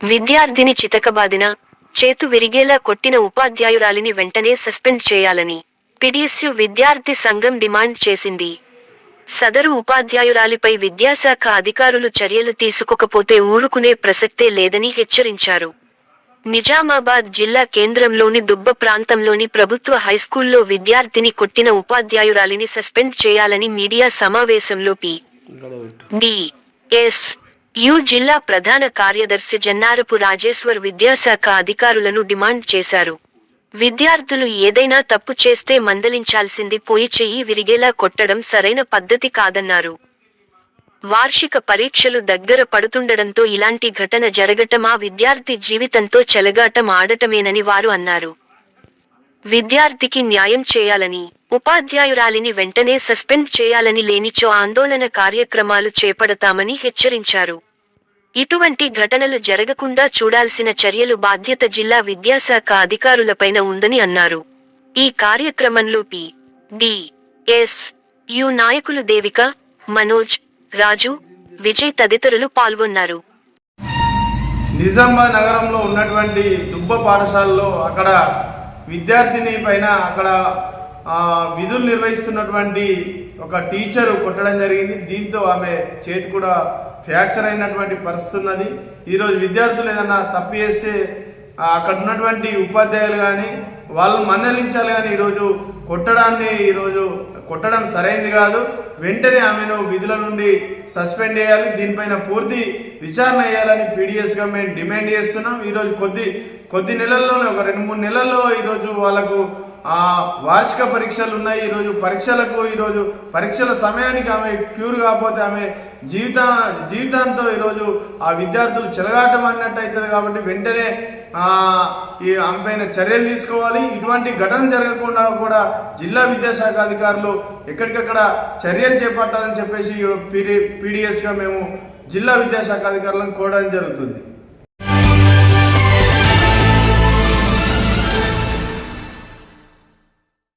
విద్యార్థిని చితకబాదిన చేతు విరిగేలా కొట్టిన ఉపాధ్యాయురాలిని వెంటనే సస్పెండ్ చేయాలని పిడిఎస్యు విద్యార్థి సంఘం డిమాండ్ చేసింది. సదరు ఉపాధ్యాయురాలిపై విద్యాశాఖ అధికారులు చర్యలు తీసుకోకపోతే ఊరుకునే ప్రసక్తే లేదని హెచ్చరించారు. నిజామాబాద్ జిల్లా కేంద్రంలోని దుబ్బ ప్రాంతంలోని ప్రభుత్వ హైస్కూల్లో విద్యార్థిని కొట్టిన ఉపాధ్యాయురాలిని సస్పెండ్ చేయాలని మీడియా సమావేశంలో పి. డి. ఎస్. యు జిల్లా ప్రధాన కార్యదర్శి జన్నారపు రాజేశ్వర్ విద్యాశాఖ అధికారులను డిమాండ్ చేశారు. విద్యార్థులు ఏదైనా తప్పు చేస్తే మందలించాల్సింది పోయి చెయ్యి విరిగేలా కొట్టడం సరైన పద్ధతి కాదన్నారు. వార్షిక పరీక్షలు దగ్గర పడుతుండడంతో ఇలాంటి ఘటన జరగటం ఆ విద్యార్థి జీవితంతో చెలగాటం ఆడటమేనని వారు అన్నారు. విద్యార్థికి న్యాయం చేయాలని ఉపాధ్యాయురాలిని వెంటనే సస్పెండ్ చేయాలని లేనిచో ఆందోళన కార్యక్రమాలు చేపడతామని హెచ్చరించారు. ఇటువంటి ఘటనలు జరగకుండా చూడాల్సిన చర్యలు బాధ్యత జిల్లా విద్యాశాఖ అధికారులపైన ఉందని అన్నారు. ఈ కార్యక్రమంలో పి. డి. ఎస్. యు. నాయకులు దేవిక మనోజ్ రాజు విజయ్ తదితరులు పాల్గొన్నారు. నిజామాబాద్ నగరంలో ఉన్నటువంటి దుబ్బ పాఠశాలలో అక్కడ విద్యార్థిని పైన అక్కడ విధులు నిర్వహిస్తున్నటువంటి ఒక టీచరు కొట్టడం జరిగింది. దీంతో ఆమె చేతి కూడా ఫ్రాక్చర్ అయినటువంటి పరిస్థితి ఉన్నది. ఈరోజు విద్యార్థులు ఏదైనా తప్పు చేస్తే అక్కడ ఉన్నటువంటి ఉపాధ్యాయులు కానీ వాళ్ళు మందలించాలి కానీ ఈరోజు కొట్టడాన్ని ఈరోజు కొట్టడం సరైంది కాదు. వెంటనే ఆమెను విధుల నుండి సస్పెండ్ చేయాలి. దీనిపైన పూర్తి విచారణ చేయాలని పీడిఎస్గా మేము డిమాండ్ చేస్తున్నాం. ఈరోజు కొద్ది కొద్ది నెలల్లోనే ఒక రెండు మూడు నెలల్లో ఈరోజు వాళ్ళకు వార్షిక పరీక్షలు ఉన్నాయి ఈరోజు పరీక్షలకు ఈరోజు పరీక్షల సమయానికి ఆమె క్యూర్ కాకపోతే ఆమె జీవిత జీవితాంతో ఈరోజు ఆ విద్యార్థులు చెలగాటం అన్నట్టు అవుతుంది కాబట్టి వెంటనే ఈ ఆమె పైన చర్యలు తీసుకోవాలి. ఇటువంటి ఘటన జరగకుండా కూడా జిల్లా విద్యాశాఖ అధికారులు ఎక్కడికక్కడ చర్యలు చేపట్టాలని చెప్పేసి పీడీ పీడిఎస్గా మేము జిల్లా విద్యాశాఖ అధికారులను కోరడం జరుగుతుంది.